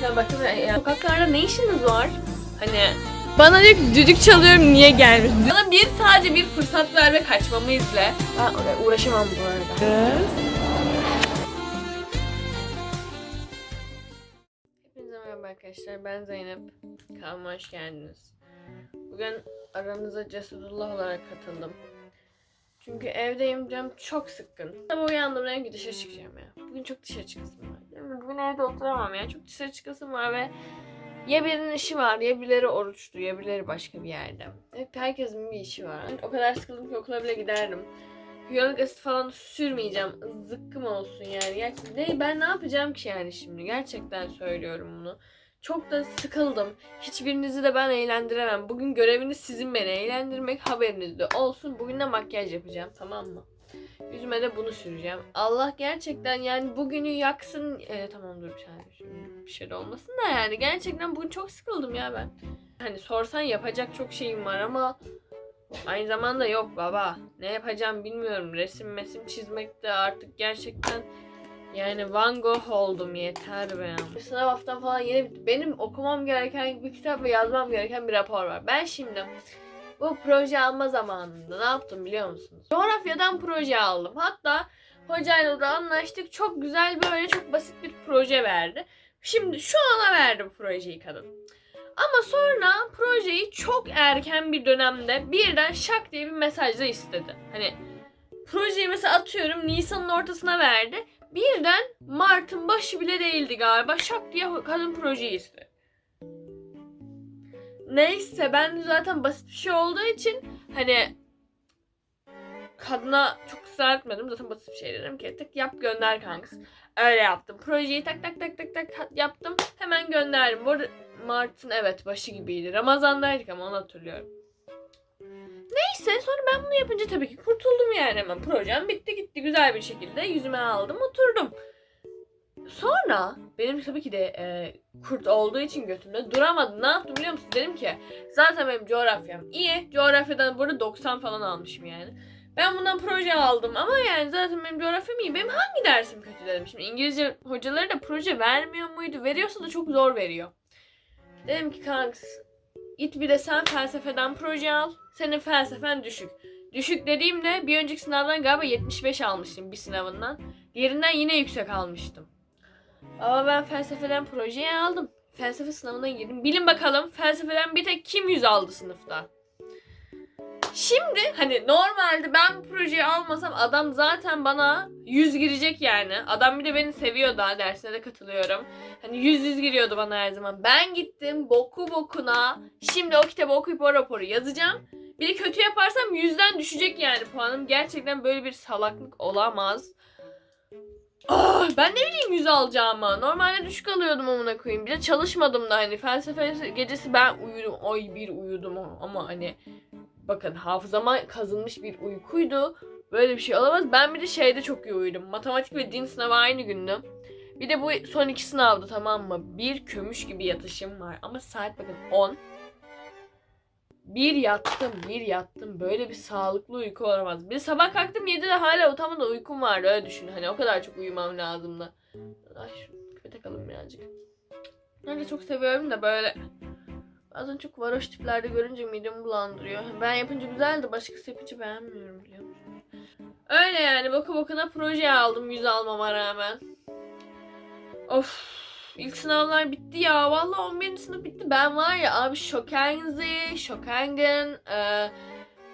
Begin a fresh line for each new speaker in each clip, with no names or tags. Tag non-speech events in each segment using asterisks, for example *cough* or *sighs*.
Gerçekten bakın ya, sokaklarda ne işiniz var? Hani bana diyor ki düdük çalıyorum niye gelmiş? Bana bir sadece bir fırsat ver ve kaçmamı izle. Ben oraya uğraşamam bu arada. Hepinize merhaba arkadaşlar ben Zeynep. Kanalıma hoş geldiniz. Bugün aranıza Cesurullah olarak katıldım. Çünkü evdeyim canım çok sıkkın. Sabah uyandım dedim ki dışarı çıkacağım ya. Bugün çok dışarı çıkasım var. Bugün evde oturamam ya. Çok dışarı çıkasım var ve ya birinin işi var ya birileri oruçlu ya birileri başka bir yerde. Hep herkesin bir işi var. O kadar sıkıldım ki okula bile giderdim. Hyaluronik asit falan sürmeyeceğim. Zıkkım olsun yani. Gerçekten ne, ben ne yapacağım ki yani şimdi? Gerçekten söylüyorum bunu. Çok da sıkıldım. Hiçbirinizi de ben eğlendiremem. Bugün göreviniz sizin beni eğlendirmek haberiniz de olsun. Bugün de makyaj yapacağım tamam mı? Yüzüme de bunu süreceğim. Allah gerçekten yani bugünü yaksın. Ee, tamam dur bir saniye. Bir şey de olmasın da yani. Gerçekten bugün çok sıkıldım ya ben. Hani sorsan yapacak çok şeyim var ama aynı zamanda yok baba. Ne yapacağım bilmiyorum. Resim mesim çizmek de artık gerçekten yani Van Gogh oldum yeter be. Sınav haftam falan yeni bitti. Benim okumam gereken bir kitap ve yazmam gereken bir rapor var. Ben şimdi bu proje alma zamanında ne yaptım biliyor musunuz? Coğrafyadan proje aldım. Hatta hocayla da anlaştık. Çok güzel böyle çok basit bir proje verdi. Şimdi şu ana verdi bu projeyi kadın. Ama sonra projeyi çok erken bir dönemde birden şak diye bir mesajla istedi. Hani projeyi mesela atıyorum Nisan'ın ortasına verdi. Birden Mart'ın başı bile değildi galiba. Şak diye kadın projeyi istedi. Neyse ben zaten basit bir şey olduğu için hani kadına çok ısrar etmedim. Zaten basit bir şey dedim ki tık yap gönder kankası. Öyle yaptım. Projeyi tak tak tak tak tak yaptım. Hemen gönderdim. Bu arada Mart'ın evet başı gibiydi. Ramazan'daydık ama onu hatırlıyorum. Neyse sonra ben bunu yapınca tabii ki kurtuldum yani hemen. Projem bitti gitti güzel bir şekilde. Yüzüme aldım oturdum. Sonra benim tabii ki de e, kurt olduğu için götümde duramadı. Ne yaptım biliyor musun? Dedim ki zaten benim coğrafyam iyi. Coğrafyadan burada 90 falan almışım yani. Ben bundan proje aldım ama yani zaten benim coğrafyam iyi. Benim hangi dersim kötü dedim. Şimdi İngilizce hocaları da proje vermiyor muydu? Veriyorsa da çok zor veriyor. Dedim ki kanks git bir de sen felsefeden proje al. Senin felsefen düşük. Düşük dediğimde bir önceki sınavdan galiba 75 almıştım bir sınavından. Diğerinden yine yüksek almıştım. Ama ben felsefeden projeyi aldım. Felsefe sınavına girdim. Bilin bakalım felsefeden bir tek kim yüz aldı sınıfta? Şimdi hani normalde ben bu projeyi almasam adam zaten bana 100 girecek yani. Adam bir de beni seviyor daha dersine de katılıyorum. Hani 100 100 giriyordu bana her zaman. Ben gittim boku bokuna. Şimdi o kitabı okuyup o raporu yazacağım. Bir de kötü yaparsam yüzden düşecek yani puanım. Gerçekten böyle bir salaklık olamaz. Ah, ben ne bileyim yüz alacağımı. Normalde düşük alıyordum amına koyayım. Bir de çalışmadım da hani felsefe gecesi ben uyudum. Ay bir uyudum ama hani bakın hafızama kazınmış bir uykuydu. Böyle bir şey olamaz. Ben bir de şeyde çok iyi uyudum. Matematik ve din sınavı aynı gündü. Bir de bu son iki sınavda tamam mı? Bir kömüş gibi yatışım var. Ama saat bakın 10. Bir yattım, bir yattım. Böyle bir sağlıklı uyku olamaz. Bir sabah kalktım 7'de hala utanmadan uykum vardı. Öyle düşün. Hani o kadar çok uyumam lazımdı. Ay şu küpe takalım birazcık. Ben de çok seviyorum da böyle bazen çok varoş tiplerde görünce midemi bulandırıyor. Ben yapınca güzel de başkası yapınca beğenmiyorum biliyor musunuz? Öyle yani boku bokuna proje aldım yüz almama rağmen. Of ilk sınavlar bitti ya. Vallahi 11. sınıf bitti. Ben var ya abi Shokenzi, Shokengen, e,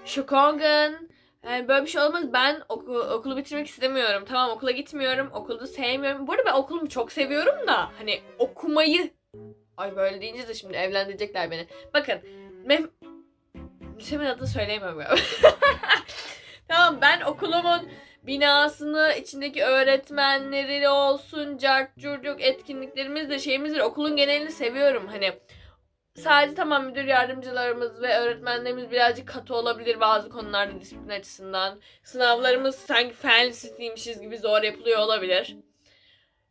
Shokongen. Yani böyle bir şey olmaz. Ben oku- okulu bitirmek istemiyorum. Tamam okula gitmiyorum. Okulu sevmiyorum. Bu arada ben okulumu çok seviyorum da hani okumayı Ay böyle deyince de şimdi evlendirecekler beni. Bakın. Meh... Lisemin adını söyleyemiyorum ya. *laughs* tamam ben okulumun binasını, içindeki öğretmenleri olsun, cart curcuk etkinliklerimiz de şeyimizdir. Okulun genelini seviyorum. Hani sadece tamam müdür yardımcılarımız ve öğretmenlerimiz birazcık katı olabilir bazı konularda disiplin açısından. Sınavlarımız sanki fen gibi zor yapılıyor olabilir.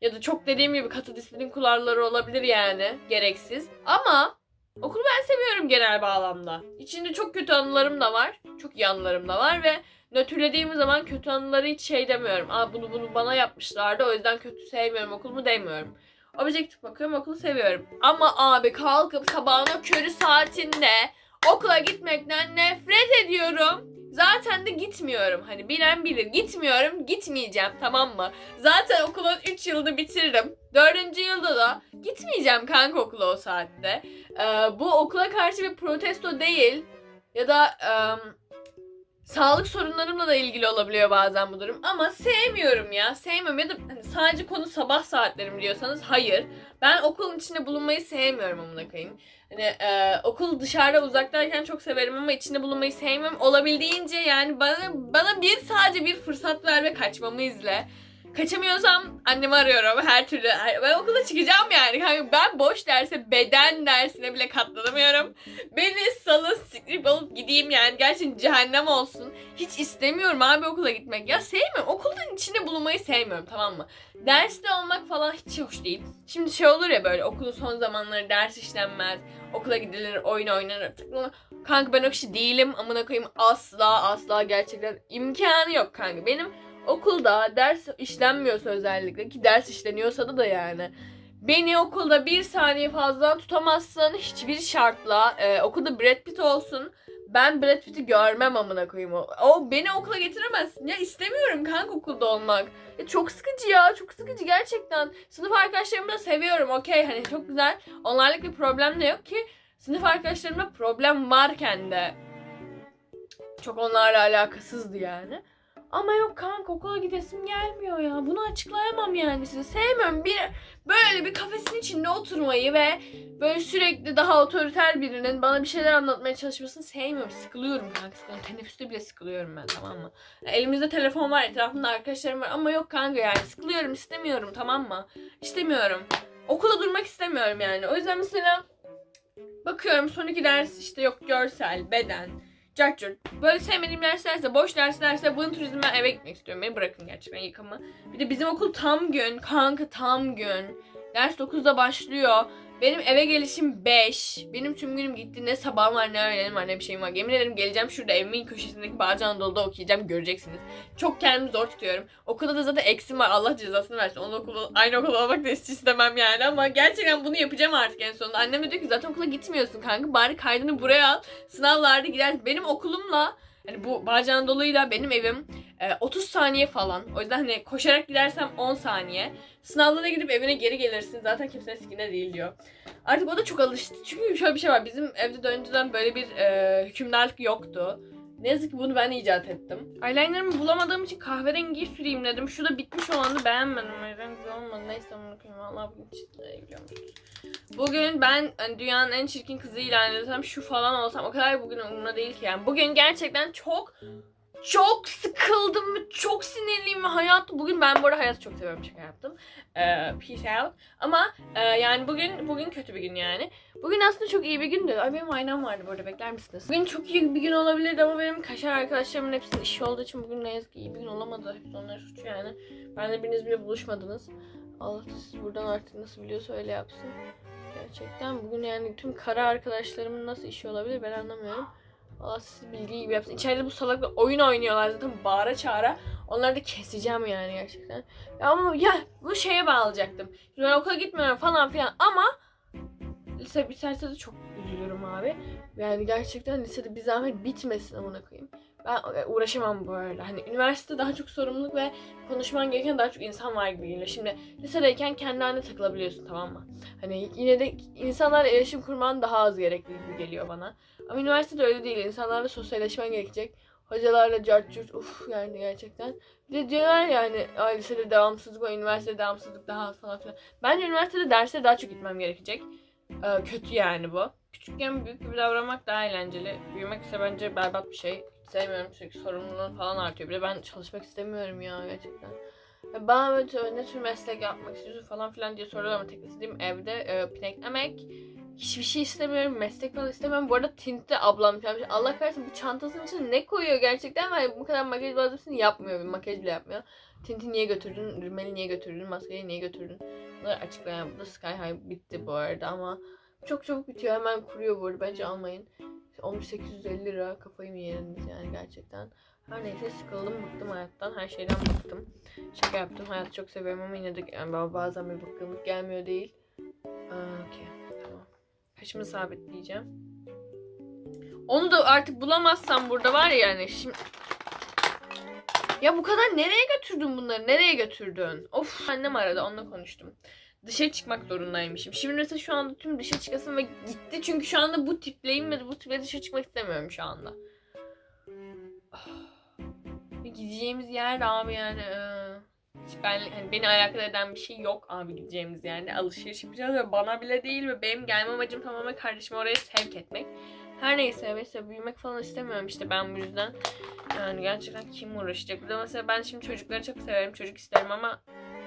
Ya da çok dediğim gibi katı disiplin kuralları olabilir yani. Gereksiz. Ama okulu ben seviyorum genel bağlamda. İçinde çok kötü anılarım da var. Çok iyi anılarım da var ve nötrlediğim zaman kötü anıları hiç şey demiyorum. Aa bunu bunu bana yapmışlardı o yüzden kötü sevmiyorum okulumu demiyorum. Objektif bakıyorum okulu seviyorum. Ama abi kalkıp sabahın o körü saatinde okula gitmekten nefret ediyorum. Zaten de gitmiyorum. Hani bilen bilir. Gitmiyorum, gitmeyeceğim tamam mı? Zaten okulun 3 yılını bitiririm. 4. yılda da gitmeyeceğim kanka okula o saatte. Ee, bu okula karşı bir protesto değil. Ya da em, sağlık sorunlarımla da ilgili olabiliyor bazen bu durum. Ama sevmiyorum ya. Sevmiyorum ya da hani sadece konu sabah saatlerim diyorsanız hayır. Ben okulun içinde bulunmayı sevmiyorum amına koyayım. Hani e, okul dışarıda uzaktayken çok severim ama içinde bulunmayı sevmiyorum. Olabildiğince yani bana bana bir sadece bir fırsat ver ve kaçmamı izle. Kaçamıyorsam annemi arıyorum her türlü. Ben okula çıkacağım yani. Kanka ben boş derse beden dersine bile katlanamıyorum. Beni salın sikrip alıp gideyim yani. Gerçekten cehennem olsun. Hiç istemiyorum abi okula gitmek. Ya sevmiyorum. Okulun içinde bulunmayı sevmiyorum tamam mı? Derste olmak falan hiç hoş değil. Şimdi şey olur ya böyle okulun son zamanları ders işlenmez. Okula gidilir, oyun oynanır. Kanka ben o kişi değilim. Amına koyayım asla asla gerçekten imkanı yok kanka. Benim okulda ders işlenmiyorsa özellikle ki ders işleniyorsa da da yani. Beni okulda bir saniye fazla tutamazsın hiçbir şartla. Ee, okulda Brad Pitt olsun. Ben Brad Pitt'i görmem amına koyayım o. O beni okula getiremezsin. Ya istemiyorum kanka okulda olmak. Ya çok sıkıcı ya. Çok sıkıcı gerçekten. Sınıf arkadaşlarımı da seviyorum. Okey hani çok güzel. Onlarla bir problem de yok ki. Sınıf arkadaşlarımla problem varken de çok onlarla alakasızdı yani. Ama yok kanka okula gidesim gelmiyor ya. Bunu açıklayamam yani size. Sevmiyorum bir böyle bir kafesin içinde oturmayı ve böyle sürekli daha otoriter birinin bana bir şeyler anlatmaya çalışmasını sevmiyorum. Sıkılıyorum kanka. Sıkılıyorum. Teneffüste bile sıkılıyorum ben tamam mı? Elimizde telefon var, etrafımda arkadaşlarım var ama yok kanka yani sıkılıyorum, istemiyorum tamam mı? İstemiyorum. Okula durmak istemiyorum yani. O yüzden mesela bakıyorum son iki ders işte yok görsel, beden, cart curt. Böyle sevmediğim derslerse, boş derslerse bunun turizmden eve gitmek istiyorum. Beni bırakın gerçekten yıkamı. Bir de bizim okul tam gün, kanka tam gün. Ders 9'da başlıyor. Benim eve gelişim 5. Benim tüm günüm gitti. Ne sabahım var ne öğlenim var ne bir şeyim var. Yemin ederim geleceğim şurada evimin köşesindeki Bağcı Anadolu'da okuyacağım göreceksiniz. Çok kendimi zor tutuyorum. Okulda da zaten eksim var. Allah cezasını versin. Onun okulu, aynı okulda olmak da hiç istemem yani. Ama gerçekten bunu yapacağım artık en sonunda. Annem de diyor ki zaten okula gitmiyorsun kanka. Bari kaydını buraya al. Sınavlarda gider. Benim okulumla Hani bu Bağcı Anadolu'yla benim evim 30 saniye falan. O yüzden hani koşarak gidersem 10 saniye. Sınavlara gidip evine geri gelirsin. Zaten kimsenin sikine değil diyor. Artık o da çok alıştı. Çünkü şöyle bir şey var. Bizim evde de önceden böyle bir e, hükümdarlık yoktu. Ne yazık ki bunu ben icat ettim. Eyelinerımı bulamadığım için kahverengiyi süreyim dedim. Şu da bitmiş olanı beğenmedim. O güzel olmadı. Neyse bunu koyayım. Valla bugün çizgiye gidiyorum. Bugün ben hani dünyanın en çirkin kızı ilan etsem şu falan olsam o kadar bugün umurumda değil ki yani. Bugün gerçekten çok çok sıkıldım çok sinirliyim ve hayatı bugün ben bu arada hayatı çok seviyorum şaka yaptım. Ee, peace out. Ama e, yani bugün bugün kötü bir gün yani. Bugün aslında çok iyi bir gündü. Ay benim aynam vardı bu arada bekler misiniz? Bugün çok iyi bir gün olabilirdi ama benim kaşar arkadaşlarımın hepsinin işi olduğu için bugün ne yazık ki iyi bir gün olamadı. Hepsi onların suçu yani. Ben de biriniz bile buluşmadınız. Allah siz buradan artık nasıl biliyorsa öyle yapsın. Gerçekten bugün yani tüm kara arkadaşlarımın nasıl işi olabilir ben anlamıyorum. Allah sizi bildiği gibi yapsın. İçeride bu salaklar oyun oynuyorlar zaten bağıra çağıra. Onları da keseceğim yani gerçekten. Ya ama ya bu şeye bağlayacaktım. Ben okula gitmiyorum falan filan ama lise biterse de çok üzülürüm abi. Yani gerçekten lisede bir zahmet bitmesin amına koyayım. Ben uğraşamam böyle. Hani üniversite daha çok sorumluluk ve konuşman gereken daha çok insan var gibi geliyor. Şimdi lisedeyken kendi haline takılabiliyorsun tamam mı? Hani yine de insanlarla iletişim kurman daha az gerekli gibi geliyor bana. Ama üniversitede öyle değil. İnsanlarla sosyalleşmen gerekecek. Hocalarla cart curt uf yani gerçekten. Bir de diyorlar yani "Ay, lisede devamsızlık var, üniversitede devamsızlık daha az falan filan. Bence üniversitede derse daha çok gitmem gerekecek. Ee, kötü yani bu. Küçükken büyük gibi davranmak daha eğlenceli. Büyümek ise bence berbat bir şey. Sevmiyorum çünkü sorumluluğun falan artıyor. Bir ben çalışmak istemiyorum ya gerçekten. Bana böyle ne tür meslek yapmak istiyorsun falan filan diye soruyorlar ama tek istediğim evde e, pineklemek. Hiçbir şey istemiyorum. Meslek falan istemiyorum. Bu arada tint de ablam yapmış. Allah kahretsin bu çantasının içine ne koyuyor gerçekten ve bu kadar makyaj malzemesini yapmıyor. Bir makyaj bile yapmıyor. Tinti niye götürdün? Rümeli niye götürdün? Maskeyi niye götürdün? Bunları açıklayan. Bu da Sky High bitti bu arada ama çok çabuk bitiyor. Hemen kuruyor bu arada. Bence almayın. olmuş 850 lira kafayı mı yeriniz yani gerçekten. Her neyse sıkıldım bıktım hayattan her şeyden bıktım. Şaka yaptım hayatı çok seviyorum ama yine de yani ba- bazen bir bıkkınlık gelmiyor değil. Okey tamam. Kaşımı sabitleyeceğim. Onu da artık bulamazsam burada var ya yani şimdi... Ya bu kadar nereye götürdün bunları? Nereye götürdün? Of annem aradı onunla konuştum. Dışarı çıkmak zorundaymışım. Şimdi mesela şu anda tüm dışarı çıkasım ve gitti çünkü şu anda bu tipleyim ve bu tiple dışarı çıkmak istemiyorum şu anda. Ah. Ve gideceğimiz yer abi yani hiç ben, hani beni alakadar eden bir şey yok abi gideceğimiz yerde. Alışveriş yapacağız ve bana bile değil ve benim gelme amacım tamamen kardeşimi oraya sevk etmek. Her neyse mesela büyümek falan istemiyorum işte ben bu yüzden. Yani gerçekten kim uğraşacak? Bir de mesela ben şimdi çocukları çok severim. Çocuk isterim ama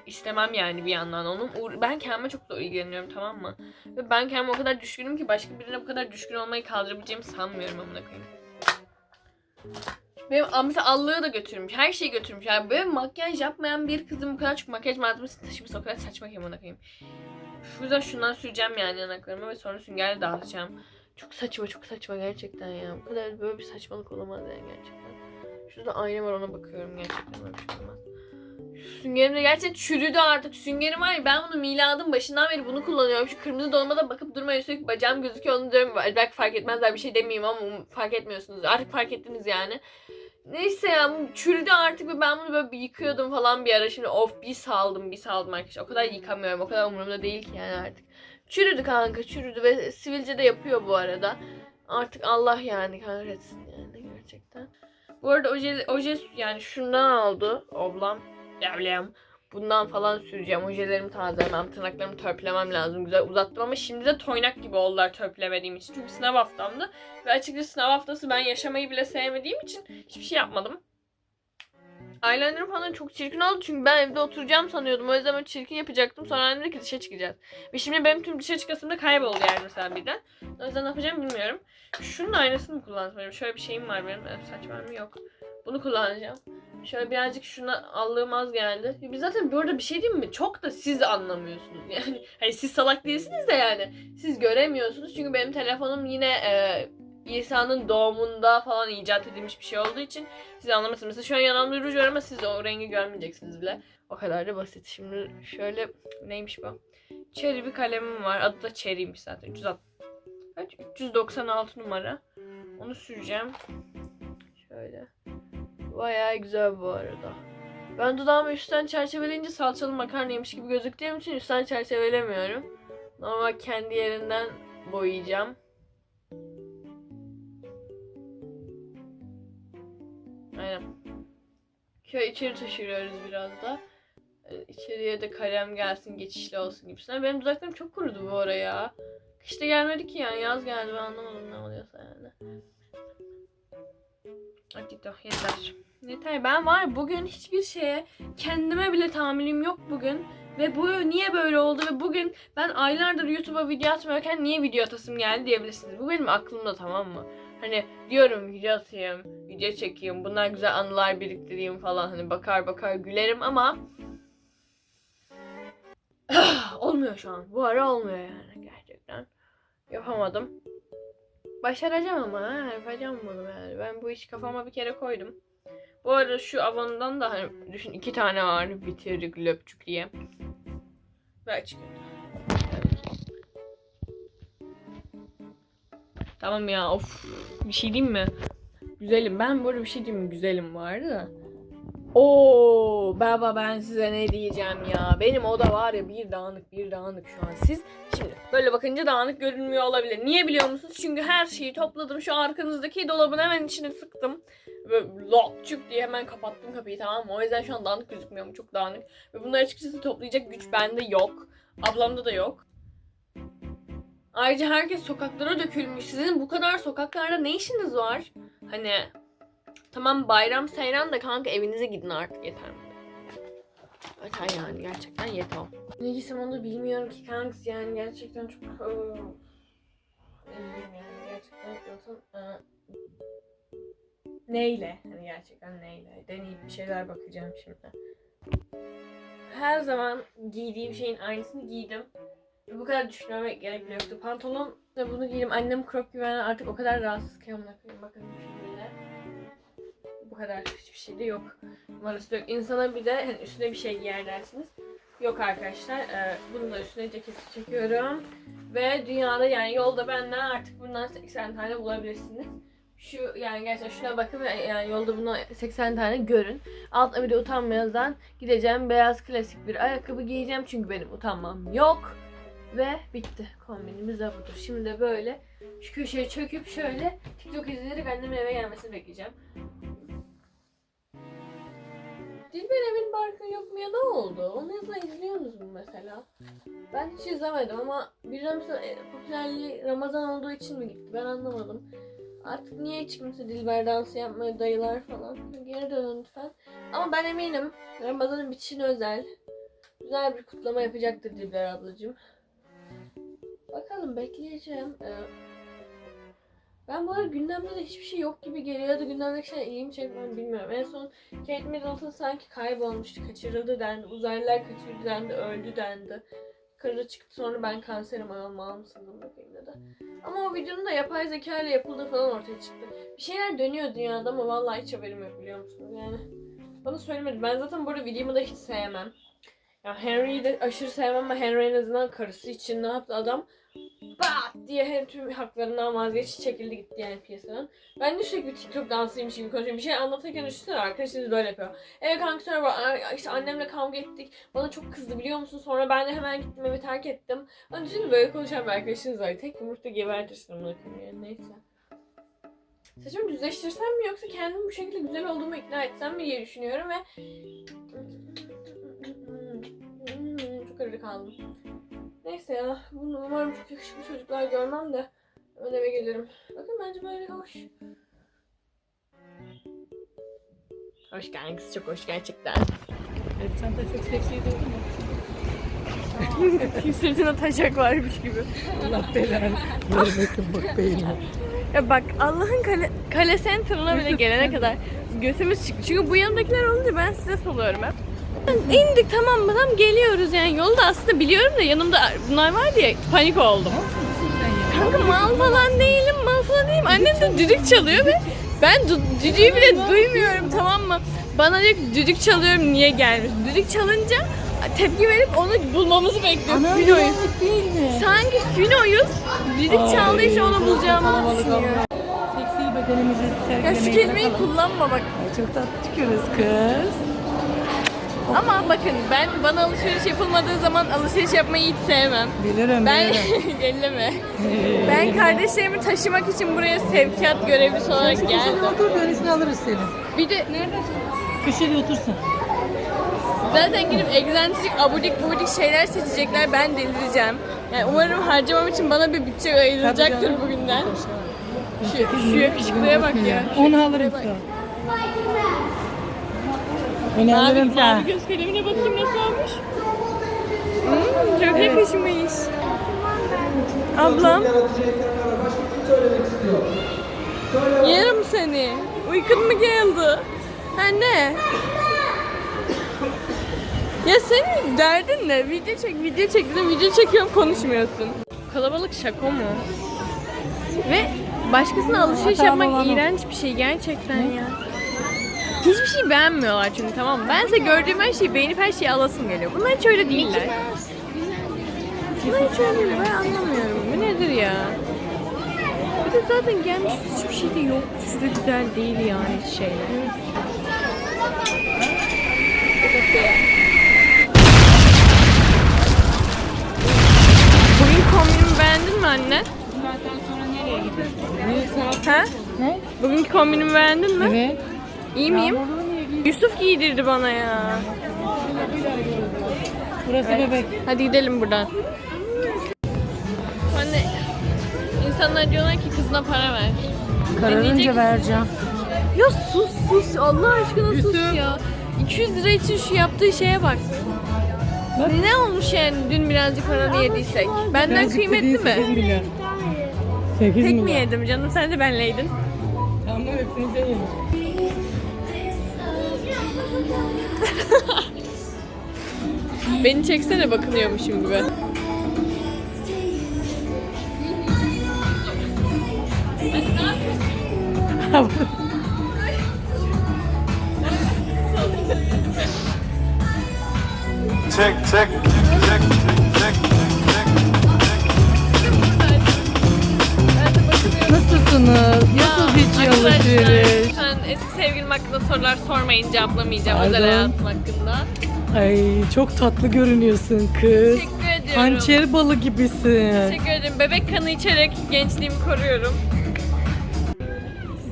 istemem yani bir yandan. Onun ben kendime çok da ilgileniyorum tamam mı? Ve ben kendime o kadar düşkünüm ki başka birine bu kadar düşkün olmayı kaldırabileceğimi sanmıyorum amına koyayım. Benim a- mesela allığı da götürmüş. Her şeyi götürmüş. Yani böyle makyaj yapmayan bir kızın bu kadar çok makyaj malzemesi taşıması o kadar saçma ki amına koyayım. Şu yüzden şundan süreceğim yani yanaklarıma ve sonra süngerle dağıtacağım. Çok saçma çok saçma gerçekten ya. Bu kadar böyle bir saçmalık olamaz yani gerçekten. Şurada ayna var ona bakıyorum gerçekten böyle bir şey olmaz. Süngerim de gerçekten çürüdü artık. Süngerim var ya ben bunu miladın başından beri bunu kullanıyorum. Şu kırmızı dolmada bakıp durmayın sürekli bacağım gözüküyor onu diyorum. Belki fark etmezler bir şey demeyeyim ama um- fark etmiyorsunuz. Artık fark ettiniz yani. Neyse ya çürüdü artık ve ben bunu böyle bir yıkıyordum falan bir ara. Şimdi of bir saldım bir saldım arkadaşlar. O kadar yıkamıyorum o kadar umurumda değil ki yani artık. Çürüdü kanka çürüdü ve sivilce de yapıyor bu arada. Artık Allah yani kahretsin yani gerçekten. Bu arada oje, oje yani şundan aldı ablam. Ablam. Bundan falan süreceğim. Ojelerimi tazelemem, tırnaklarımı törpülemem lazım. Güzel uzattım ama şimdi de toynak gibi oldular törpülemediğim için. Çünkü sınav haftamdı. Ve açıkçası sınav haftası ben yaşamayı bile sevmediğim için hiçbir şey yapmadım. Eyelinerım falan çok çirkin oldu çünkü ben evde oturacağım sanıyordum. O yüzden böyle çirkin yapacaktım. Sonra annem dedi ki dışarı çıkacağız. Ve şimdi benim tüm dışarı çıkasım da kayboldu yani mesela birden. O yüzden ne yapacağım bilmiyorum. Şunun aynasını mı kullansam? Şöyle bir şeyim var benim. Saç var mı? Yok. Bunu kullanacağım. Şöyle birazcık şuna allığım az geldi. Biz zaten bu arada bir şey diyeyim mi? Çok da siz anlamıyorsunuz. *laughs* Yani hani siz salak değilsiniz de yani. Siz göremiyorsunuz. Çünkü benim telefonum yine e, İsa'nın doğumunda falan icat edilmiş bir şey olduğu için siz anlamazsınız. Mesela şu an yanımda ruj var ama siz o rengi görmeyeceksiniz bile. O kadar da basit. Şimdi şöyle neymiş bu? Cherry bir kalemim var. Adı da Cherry'miş zaten. 360 Kaç? 396 numara. Onu süreceğim. Şöyle. Bayağı güzel bu arada. Ben dudağımı üstten çerçeveleyince salçalı makarnaymış gibi gözüktüğüm için üstten çerçevelemiyorum. Normal kendi yerinden boyayacağım. Aynen. Şöyle içeri taşıyoruz biraz da. Ee, İçeriye de kalem gelsin, geçişli olsun gibisinden. Benim dudaklarım çok kurudu bu ara ya. Kışta gelmedi ki yani. Yaz geldi ben anlamadım ne oluyorsa yani. Hadi yeter. Yeter. Ben var bugün hiçbir şeye kendime bile tahammülüm yok bugün. Ve bu niye böyle oldu ve bugün ben aylardır YouTube'a video atmıyorken niye video atasım geldi diyebilirsiniz. Bu benim aklımda tamam mı? Hani diyorum video atayım, video çekeyim, bunlar güzel anılar biriktireyim falan hani bakar bakar gülerim ama *sighs* olmuyor şu an. Bu ara olmuyor yani gerçekten. Yapamadım. Başaracağım ama ha, yapacağım bunu yani. Ben bu işi kafama bir kere koydum. Bu arada şu Avon'dan da hani düşün iki tane var bitirdik löpçük diye. Çıkıyor. Tamam ya of bir şey diyeyim mi? Güzelim ben böyle bir şey diyeyim mi? Güzelim vardı da. Oo baba ben size ne diyeceğim ya. Benim oda var ya bir dağınık bir dağınık şu an. Siz şimdi böyle bakınca dağınık görünmüyor olabilir. Niye biliyor musunuz? Çünkü her şeyi topladım. Şu arkanızdaki dolabın hemen içine sıktım. Ve lopçuk diye hemen kapattım kapıyı tamam mı? O yüzden şu an dağınık gözükmüyorum. Çok dağınık. Ve bunları açıkçası toplayacak güç bende yok. Ablamda da yok. Ayrıca herkes sokaklara dökülmüş. Sizin bu kadar sokaklarda ne işiniz var? Hani tamam bayram seyran da kanka evinize gidin artık yeter? Yeter yani gerçekten yeter. Ne giysem onu bilmiyorum ki kanks yani gerçekten çok... Elliyim yani gerçekten yoksa... Neyle? Hani gerçekten neyle? Deneyip bir şeyler bakacağım şimdi. Her zaman giydiğim şeyin aynısını giydim. Bu kadar düşünmeme gerek yoktu. Pantolon Ve bunu giydim. Annem crop giyen artık o kadar rahatsız ki amına koyayım. Bakın şekilde. Bu kadar. Hiçbir şey de yok. Numarası da yok. İnsana bir de hani üstüne bir şey giyer dersiniz. Yok arkadaşlar. Ee, bunu da üstüne ceketi çekiyorum. Ve dünyada yani yolda benden artık bundan 80 tane bulabilirsiniz. Şu yani gerçekten şuna bakın yani yolda bunu 80 tane görün. Altına bir de utanmayandan gideceğim. Beyaz klasik bir ayakkabı giyeceğim. Çünkü benim utanmam yok. Ve bitti. Kombinimiz de budur. Şimdi de böyle şu köşeye çöküp şöyle TikTok izleyerek annemin eve gelmesini bekleyeceğim. Dilber evin barkı yok mu ya ne oldu? Onu yazılan izliyorsunuz mu mesela? Ben hiç izlemedim ama birden sonra e, popülerliği Ramazan olduğu için mi gitti? Ben anlamadım. Artık niye hiç kimse Dilber dansı yapmıyor dayılar falan. Geri dönün lütfen. Ama ben eminim Ramazan'ın bitişine özel güzel bir kutlama yapacaktır Dilber ablacığım. Bakalım bekleyeceğim. Ee, ben bu arada gündemde de hiçbir şey yok gibi geliyor ya da gündemdeki şey iyi mi çekmem bilmiyorum. En son Kate Middleton sanki kaybolmuştu, kaçırıldı dendi. Uzaylılar kaçırdı dendi, öldü dendi. Karı çıktı sonra ben kanserim ayol almışsın bakayım dedi. Ama o videonun da yapay zeka ile yapıldığı falan ortaya çıktı. Bir şeyler dönüyor dünyada ama vallahi hiç haberim yok biliyor musunuz? Yani bana söylemedi. Ben zaten bu arada William'ı da hiç sevmem. Ya Henry'yi de aşırı sevmem ama Henry en azından karısı için ne yaptı adam? Bat diye hem tüm haklarından vazgeçti çekildi gitti yani piyasadan. Ben de sürekli TikTok dansıymış gibi konuşuyorum. Bir şey anlatırken düşünsene arkadaşınız böyle yapıyor. Evet kanka sonra işte annemle kavga ettik. Bana çok kızdı biliyor musun? Sonra ben de hemen gittim evi terk ettim. Hani düşünün böyle konuşan bir arkadaşınız var. Tek yumurta gebertirsin onu yani neyse. Saçımı düzleştirsem mi yoksa kendimi bu şekilde güzel olduğumu ikna etsem mi diye düşünüyorum ve çok arada kaldım. Neyse ya, bunu umarım çok yakışıklı çocuklar görmem de ön eve gelirim. Bakın bence böyle hoş. Hoş geldiniz, çok hoş gerçekten.
Evet, çanta çok seksi değil mi? *laughs*
Sırtına taşak varmış gibi.
Allah belanı vermesin bak beynine.
Ya bak Allah'ın kale, kale center'ına bile gelene kadar götümüz çıktı. Çünkü bu yanındakiler olunca ben size soluyorum hep. İndik tamam mı? Tam geliyoruz yani. Yolda aslında biliyorum da yanımda bunlar var diye panik oldum. Kanka mal falan değilim, mal falan değilim. Annem de düdük çalıyor ve ben düdüğü bile duymuyorum tamam mı? Bana diyor ki düdük çalıyorum niye gelmiş? Düdük çalınca tepki verip onu bulmamızı bekliyor. Fino'yuz.
değil mi?
Sanki Fino'yuz. Düdük çaldığı için onu bulacağımı düşünüyor.
Seksi bedenimizi
Ya şu kelimeyi kullanma bak.
Ay, Çok tatlı çıkıyoruz kız.
Ama bakın ben bana alışveriş yapılmadığı zaman alışveriş yapmayı hiç sevmem.
Bilirim
Ben
bilirim. *laughs*
elleme. Ben kardeşlerimi taşımak için buraya sevkiyat görevlisi olarak geldim.
otur dönüşünü alırız seni.
Bir de nerede?
Köşede otursun.
Zaten girip egzantrik, abudik bubudik şeyler seçecekler. Ben delireceğim. Yani umarım harcamam için bana bir bütçe ayrılacaktır bugünden. Şu, şu yakışıklıya bak ya.
Onu alırım sana. Onu
Mavi,
alırım
mavi göz kalemine bakayım nasıl olmuş. Hmm, çok yakışmış. Ablam. Yerim seni. Uykun mu geldi? Ha ne? Ya senin derdin ne? Video çek, video çek, dedim, video çekiyorum konuşmuyorsun. Kalabalık şaka mı? Ve başkasına alışveriş yapmak iğrenç bir şey gerçekten ya. Hiçbir şey beğenmiyorlar çünkü tamam mı? Bense gördüğüm her şeyi beğenip her şeyi alasım geliyor. Bunlar hiç öyle değiller. Bunlar hiç öyle değil. Ben anlamıyorum. Bu nedir ya? Bir de zaten gelmiş hiçbir şey de yok. Şurada güzel değil yani hiç şeyler. Bugün kombinimi beğendin mi anne?
Saatten sonra nereye gidiyorsun? Ne?
Bugünkü kombinimi beğendin mi?
Evet.
İyi miyim? Yusuf giydirdi bana ya.
Burası bebek.
Hadi gidelim buradan. Anne, insanlar diyorlar ki kızına para ver.
Kararınca vereceğim.
Ya sus sus Allah aşkına sus
Yusuf.
ya. 200 lira için şu yaptığı şeye bak.
Bak.
Ne olmuş yani dün birazcık paranı yediysek? Benden
Birazcık
kıymetli
dediğin 8
mi?
milyon. 8
Tek mi
milyon.
yedim canım? Sen de benleydin.
Tamam hepsini sen yedin. *laughs*
Beni çeksene bakınıyormuşum gibi. *laughs* *laughs* sormayın cevaplamayacağım özel
Pardon.
hayatım hakkında.
Ay çok tatlı görünüyorsun kız.
Teşekkür ediyorum.
Hançer balı gibisin.
Teşekkür ederim. Bebek kanı içerek gençliğimi koruyorum.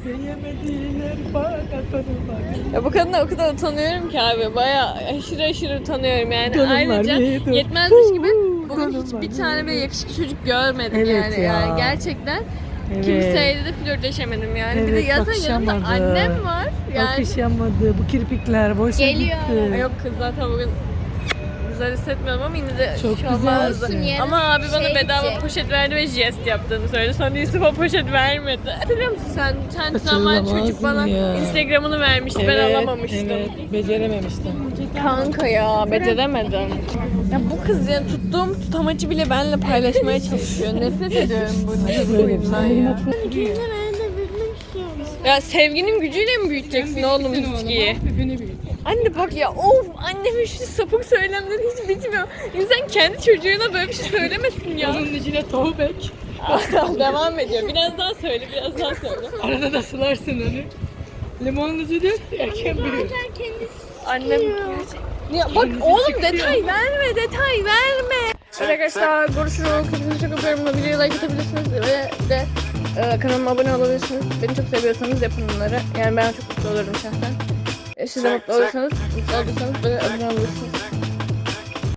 Yemediler bak atarım bak.
Ya bu kadına o kadar utanıyorum ki abi. Baya aşırı aşırı utanıyorum yani.
Donum var,
Ayrıca
neydi?
yetmezmiş gibi bugün hiç
var,
bir tane bile yakışıklı çocuk görmedim
Evet
yani.
ya.
yani. Gerçekten
Evet.
kimseyle de flörtleşemedim yani. bir de
Evet,
yazın yanımda
bakışamadı.
annem var. Yani
Bakışamadı. Bu kirpikler boşa
Geliyor.
gitti.
Yok kız zaten bugün güzel hissetmiyorum ama yine de
Çok
şu an bazı-
güzelsin.
Yarın
Ama abi bana
şey
bedava
gidecek.
poşet verdi ve jest yaptığını söyledi. Sonra Yusuf'a poşet vermedi. Hatırlıyor musun sen? Sen normal
Hatırlamaz
çocuk bana
mı ya?
Instagram'ını vermişti. ben alamamıştım.
Evet, becerememiştim.
Kanka ya beceremedim. Ya bu kız ya tuttuğum tutamacı bile benimle paylaşmaya çalışıyor. Nefret ediyorum bu
Böyle bir
huyundan
şey.
ya. Ya sevginin gücüyle mi büyüteceksin oğlum ilişkiyi? Anne bak ya of annemin şu sapık söylemleri hiç bitmiyor. İnsan kendi çocuğuna böyle bir şey söylemesin ya.
Onun içine tavuk ek. *laughs*
Devam ediyor. Biraz daha söyle, biraz daha söyle.
Arada da sularsın onu. Limonlucu dök, erken biliyor.
Annem ya bak oğlum detay verme, detay verme. Arkadaşlar görüşürüz. Kendinize çok öpüyorum. Videoyu like atabilirsiniz ve de e, kanalıma abone olabilirsiniz. Beni çok seviyorsanız yapın bunları. Yani ben çok mutlu olurum şahsen. E, Siz de mutlu olursanız, mutlu olursanız bana abone olabilirsiniz.